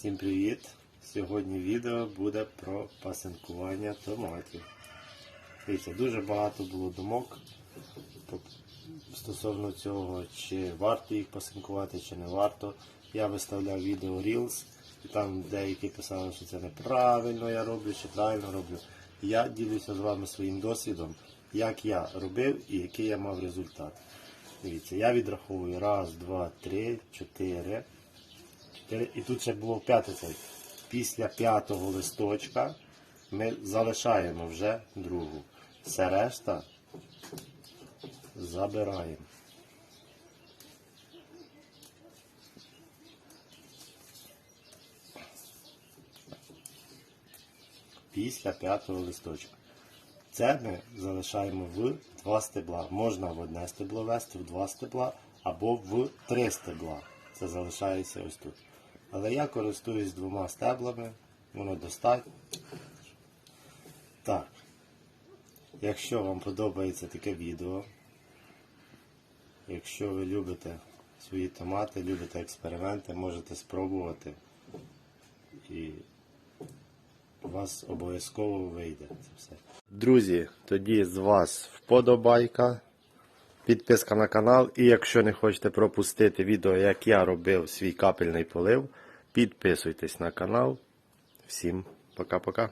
Всім привіт! Сьогодні відео буде про пасинкування томатів. Дивіться, дуже багато було думок стосовно цього, чи варто їх пасинкувати, чи не варто. Я виставляв відео Reels, і там деякі писали, що це неправильно я роблю, чи правильно роблю. Я ділюся з вами своїм досвідом, як я робив і який я мав результат. Дивіться, я відраховую раз, два, три, чотири. І тут ще було п'ятий цей. Після п'ятого листочка ми залишаємо вже другу. Все решта забираємо. Після п'ятого листочка. Це ми залишаємо в два стебла. Можна в одне стебло вести, в два стебла або в три стебла. Це залишається ось тут. Але я користуюсь двома стеблами, воно достатньо. Так. Якщо вам подобається таке відео, якщо ви любите свої томати, любите експерименти, можете спробувати. І у вас обов'язково вийде це все. Друзі, тоді з вас вподобайка, підписка на канал. І якщо не хочете пропустити відео, як я робив свій капельний полив, підписуйтесь на канал. Всім пока-пока.